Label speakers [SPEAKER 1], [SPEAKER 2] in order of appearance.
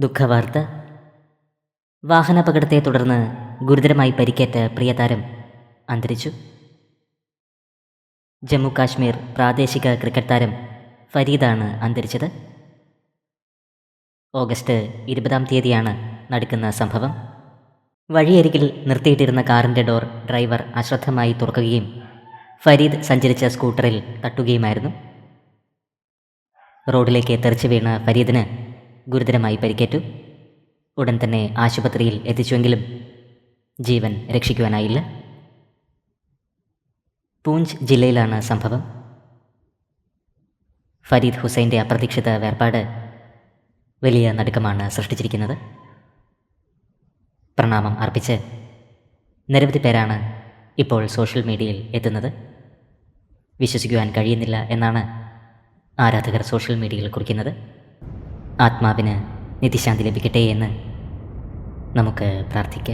[SPEAKER 1] ദുഃഖവാർത്ത. വാഹനാപകടത്തെ തുടർന്ന് ഗുരുതരമായി പരിക്കേറ്റ പ്രിയതാരം അന്തരിച്ചു. ജമ്മു കാശ്മീർ പ്രാദേശിക ക്രിക്കറ്റ് താരം ഫരീദാണ് അന്തരിച്ചത്. ഓഗസ്റ്റ് ഇരുപതാം തീയതിയാണ് നടക്കുന്ന സംഭവം. വഴിയരികിൽ നിർത്തിയിട്ടിരുന്ന കാറിന്റെ ഡോർ ഡ്രൈവർ അശ്രദ്ധമായി തുറക്കുകയും ഫരീദ് സഞ്ചരിച്ച സ്കൂട്ടറിൽ തട്ടുകയുമായിരുന്നു. റോഡിലേക്ക് തെറിച്ചു വീണ ഫരീദിന് ഗുരുതരമായി പരിക്കേറ്റു. ഉടൻ തന്നെ ആശുപത്രിയിൽ എത്തിച്ചുവെങ്കിലും ജീവൻ രക്ഷിക്കുവാനായില്ല. പൂഞ്ച് ജില്ലയിലാണ് സംഭവം. ഫരീദ് ഹുസൈന്റെ അപ്രതീക്ഷിത വേർപാട് വലിയ നടുക്കമാണ് സൃഷ്ടിച്ചിരിക്കുന്നത്. പ്രണാമം അർപ്പിച്ച് നിരവധി പേരാണ് ഇപ്പോൾ സോഷ്യൽ മീഡിയയിൽ എത്തുന്നത്. വിശ്വസിക്കുവാൻ കഴിയുന്നില്ല എന്നാണ് ആരാധകർ സോഷ്യൽ മീഡിയയിൽ കുറിക്കുന്നത്. ആത്മാവിന് നിതിശാന്തി ലഭിക്കട്ടെ എന്ന് നമുക്ക് പ്രാർത്ഥിക്കാം.